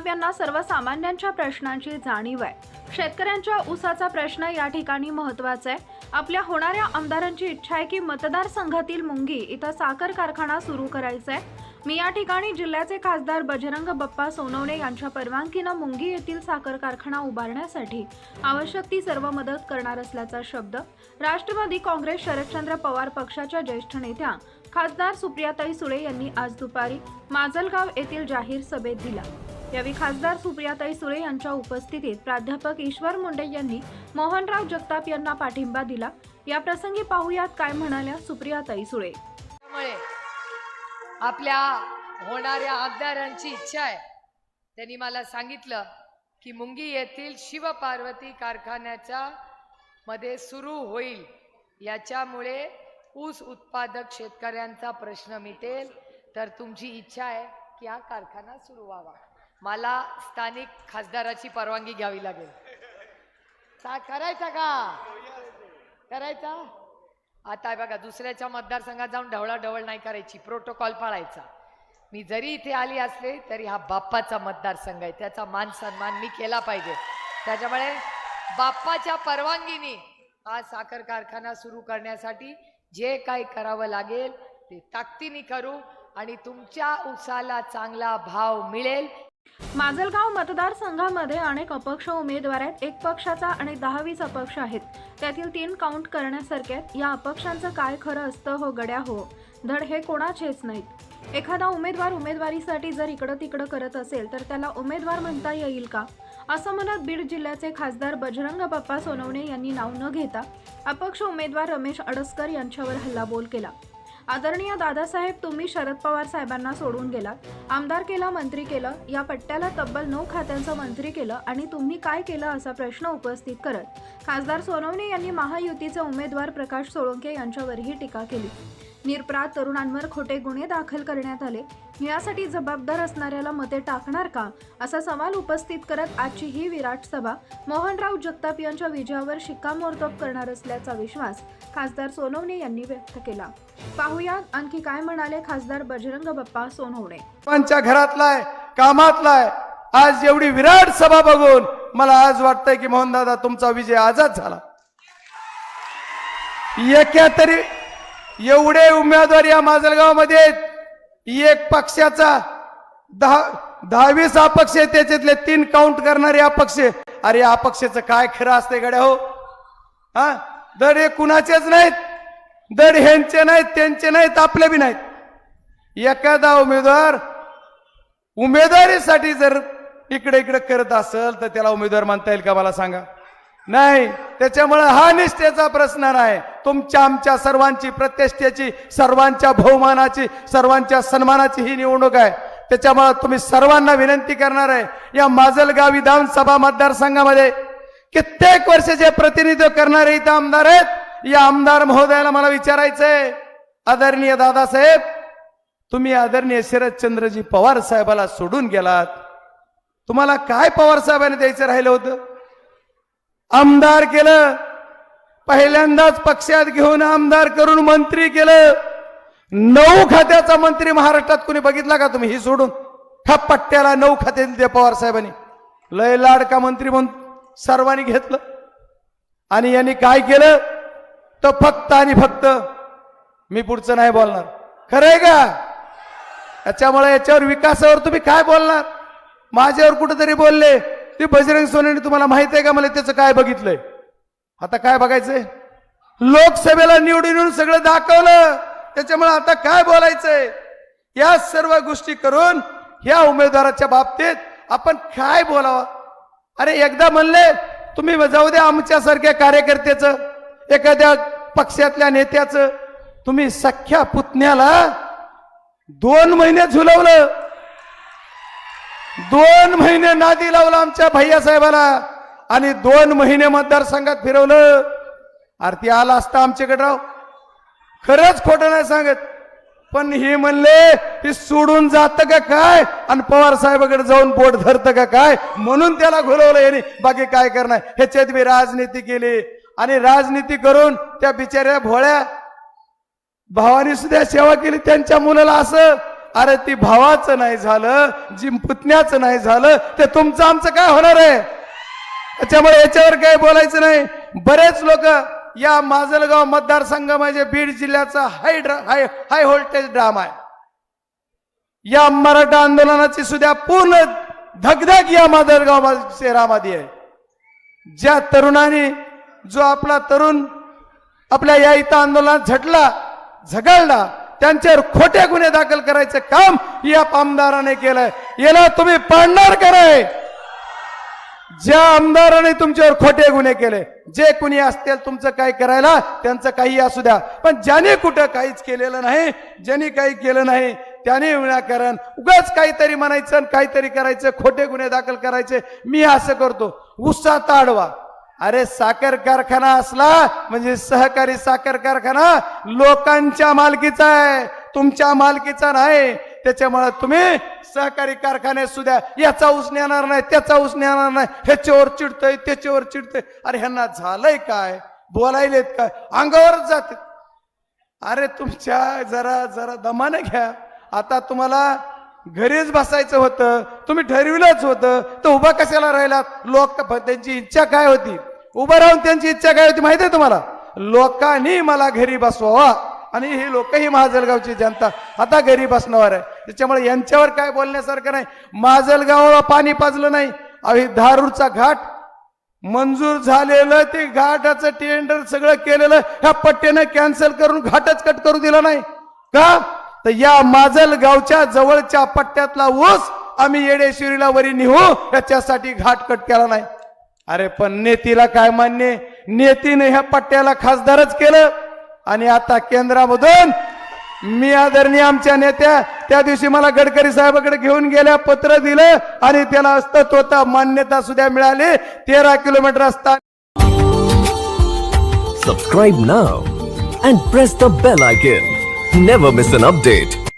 जगताप यांना सर्वसामान्यांच्या प्रश्नांची जाणीव आहे. शेतकऱ्यांच्या ऊसाचा प्रश्न या ठिकाणी महत्त्वाचा आहे. आपल्या होणाऱ्या आमदारांची इच्छा आहे की मतदारसंघातील मुंगी इथं साखर कारखाना सुरू करायचा आहे. मी या ठिकाणी जिल्ह्याचे खासदार बजरंग बप्पा सोनवणे यांच्या परवानगीनं मुंगी येथील साखर कारखाना उभारण्यासाठी आवश्यक ती सर्व मदत करणार असल्याचा शब्द राष्ट्रवादी काँग्रेस शरदचंद्र पवार पक्षाच्या ज्येष्ठ नेत्या खासदार सुप्रियाताई सुळे यांनी आज दुपारी माजलगाव येथील जाहीर सभेत दिला. यावेळी खासदार सुप्रियाताई सुळे यांच्या उपस्थितीत प्राध्यापक ईश्वर मुंडे यांनी मोहनराव जगताप यांना पाठिंबा दिला. या प्रसंगी पाहुयात काय म्हणाल्या सुप्रियाताई सुळे. आपल्या होणाऱ्या आमदारांची इच्छा आहे. त्यांनी मला सांगितलं की मुंगी येथील शिवपार्वती कारखान्याच्या मध्ये सुरू होईल. याच्यामुळे ऊस उत्पादक शेतकऱ्यांचा प्रश्न मिटेल. तर तुमची इच्छा आहे की हा कारखाना सुरू व्हावा. मला स्थानिक खासदाराची परवानगी घ्यावी लागेल. सा करायचा का? करायचा? आता बघा दुसऱ्याच्या मतदारसंघात जाऊन ढवळाढवळ नाही करायची प्रोटोकॉल पाळायचा. मी जरी इथे आली असले तरी हा बाप्पाचा मतदारसंघ आहे. त्याचा मान सन्मान मी केला पाहिजे. त्याच्यामुळे बाप्पाच्या परवानगीने हा साखर कारखाना सुरू करण्यासाठी जे काही करावं लागेल ते ताकदीने करू आणि तुमच्या उसाला चांगला भाव मिळेल. माजलगाव मतदारसंघामध्ये अनेक अपक्ष उमेदवार आहेत. एक पक्षाचा आणि दहा वीस अपक्ष आहेत. त्यातील तीन काउंट करण्यासारखे आहेत. या अपक्षांचं काय खरं असतं हो गड्या हो? धड हे कोणाचेच नाहीत. एखादा उमेदवार उमेदवारीसाठी जर इकडं तिकडं करत असेल तर त्याला उमेदवार म्हणता येईल का? असं म्हणत बीड जिल्ह्याचे खासदार बजरंग बाप्पा सोनवणे यांनी नाव न घेता अपक्ष उमेदवार रमेश अडसकर यांच्यावर हल्लाबोल केला. आदरणीय दादासाहेब तुम्ही शरद पवार साहेबांना सोडून गेलात. आमदार केला मंत्री केलं या पट्ट्याला तब्बल नऊ खात्यांचं मंत्री केलं आणि तुम्ही काय केलं असा प्रश्न उपस्थित करत. खासदार सोनवणे यांनी महायुतीचे उमेदवार प्रकाश सोळंके यांच्यावरही टीका केली. निरपराध तरुणांवर खोटे गुन्हे दाखल करण्यात आले. यासाठी जबाबदार असणाऱ्याला मते टाकणार का? असा सवाल उपस्थित करत आजची ही विराट सभा. मोहनराव जगताप यांच्या विजयावर शिक्कामोर्तब करणार असल्याचा विश्वास खासदार सोनवणे यांनी व्यक्त केला. पाहूया आणखी काय म्हणाले खासदार बजरंग बाप्पा सोनवणे. पंच्या घरातलाय कामातलाय. आज एवढी विराट सभा बघून मला आज वाटतंय की मोहनदादा तुमचा विजय आजच झाला. एका तरी एवढे उमेदवार या माजलगावमध्ये आहेत. एक पक्षाचा दहा दहावीस अपक्ष आहे त्याच्यातले तीन काउंट करणारे अपक्ष. अरे या अपक्षाचं काय खरं असते गड्या हो? हा? दर हे कुणाचेच नाहीत. दर ह्यांचे नाहीत त्यांचे नाहीत आपले बी नाहीत. एखादा उमेदवार उमेदवारीसाठी जर इकडे इकडे करत असेल तर त्याला उमेदवार मानता येईल का मला सांगा? नाही त्याच्यामुळे हा निष्ठेचा प्रश्न नाही. तुमच्या आमच्या सर्वांची प्रतिष्ठेची सर्वांच्या बहुमानाची सर्वांच्या सन्मानाची ही निवडणूक आहे. त्याच्यामुळे तुम्ही सर्वांना विनंती करणार आहे या माजलगाव विधानसभा मतदारसंघामध्ये कित्येक वर्षाचे प्रतिनिधित्व करणारे इथं आमदार आहेत या आमदार महोदयाला मला विचारायचंय. आदरणीय दादासाहेब तुम्ही आदरणीय शरदचंद्रजी पवार साहेबाला सोडून गेलात. तुम्हाला काय पवार साहेबांनी द्यायचं राहिलं होतं? आमदार केलं पहिल्यांदाच पक्षात घेऊन आमदार करून मंत्री केलं. नऊ खात्याचा मंत्री महाराष्ट्रात कोणी बघितला का तुम्ही? ही सोडून. ह्या पट्ट्याला नऊ खाते दिले पवार साहेबांनी. लय लाडका मंत्री म्हणून सर्वांनी घेतलं. आणि यांनी काय केलं? तर फक्त आणि फक्त मी पुढचं नाही बोलणार. खरंय का? याच्यामुळे याच्यावर विकासावर तुम्ही काय बोलणार? माझ्यावर कुठेतरी बोलले. ते बजरंग सोनेने तुम्हाला माहीत आहे का? मला त्याचं काय बघितलंय? आता काय बघायचंय? लोकसभेला निवडून येऊन सगळं दाखवलं. त्याच्यामुळे आता काय बोलायचंय? या सर्व गोष्टी करून ह्या उमेदवाराच्या बाबतीत आपण काय बोलावं? अरे एकदा म्हणले तुम्ही जाऊ द्या आमच्यासारख्या कार्यकर्त्याचं एखाद्या पक्षातल्या नेत्याचं. तुम्ही सख्या पुतण्याला दोन महिने झुलवलं. दोन महिने नादी लावलं आमच्या भैया साहेबाला. आणि दोन महिने मतदारसंघात फिरवलं. आरती आला असता आमच्याकडे राव. खरंच खोटं नाही सांगत. पण हे म्हणले हे सोडून जात का काय? आणि पवार साहेबाकडे जाऊन बोट धरतं का काय? म्हणून त्याला घुरवलं यांनी. बाकी काय करणार? ह्याच्यात मी राजनीती केली. आणि राजनीती करून त्या बिचाऱ्या भोळ्या भावानी सुद्धा सेवा केली. त्यांच्या मुलाला असं अरे ती भावाचं नाही झालं जी पुतण्याचं नाही झालं ते तुमचं आमचं काय होणार आहे? त्याच्यामुळे याच्यावर काही बोलायचं नाही. बरेच लोक या माजलगाव मतदारसंघ म्हणजे बीड जिल्ह्याचा high drama high high voltage drama आहे. या मराठा आंदोलनाची सुद्धा पूर्ण धगधग या माजलगाव शहरामध्ये आहे. ज्या तरुणांनी जो आपला तरुण आपल्या या इथं आंदोलनात झटला झगडला त्यांच्यावर खोटे गुन्हे दाखल करायचं काम या आमदाराने केलंय. याला तुम्ही पाडणार कराय ज्या आमदाराने तुमच्यावर खोटे गुन्हे केले जे कुणी असतील तुमचं काय करायला त्यांचं काही असू द्या. पण ज्याने कुठं काहीच केलेलं नाही ज्याने काही केलं नाही त्याने विनाकारण उगाच काहीतरी म्हणायचं आणि काहीतरी करायचं खोटे गुन्हे दाखल करायचे. मी असं करतो. उत्साह ताडवा अरे साखर कारखाना असला म्हणजे सहकारी साखर कारखाना लोकांच्या मालकीचा आहे तुमच्या मालकीचा नाही. त्याच्यामुळे तुम्ही सहकारी कारखाने सुद्धा याचा ऊस नेणार नाही त्याचा ऊस नेणार नाही ह्याच्यावर चिडतय त्याच्यावर चिडतय. अरे ह्यांना झालंय काय? बोलायलेत काय? अंगावरच जाते. अरे तुमच्या जरा जरा दमाने घ्या. आता तुम्हाला घरीच बसायचं होतं तुम्ही ठरविलंच होतं तर उभा कशाला राहिलात? लोक त्यांची इच्छा काय होती? उभं राहून त्यांची इच्छा काय होती माहिती आहे तुम्हाला? लोकांनी मला घरी बसवावा. आणि हे लोकही माजलगावची जनता. आता घरी बसणार. आहे त्याच्यामुळे यांच्यावर काय बोलण्यासारखं नाही. माजलगावला पाणी पाजलं नाही. अहो धारूरचा घाट. मंजूर झालेलं ते घाटाचं टेंडर सगळं केलेलं ह्या पट्ट्यानं कॅन्सल करून घाटच कट करू दिला नाही. का? तर या माजलगावच्या जवळच्या पट्ट्यातला ऊस आम्ही येडेश्वरीला वरी निहू याच्यासाठी घाट कट केला नाही. अरे पण नेतीला काय मान्य? नेतीने ह्या पट्ट्याला खासदारच केलं. आणि आता केंद्रामधून मी आदरणीय आमच्या नेत्या त्या दिवशी मला गडकरी साहेबाकडे घेऊन गेल्या पत्र दिलं आणि त्याला अस्तित्वता मान्यता सुद्धा मिळाली. तेरा किलोमीटर असता subscribe now and press the bell icon never miss an update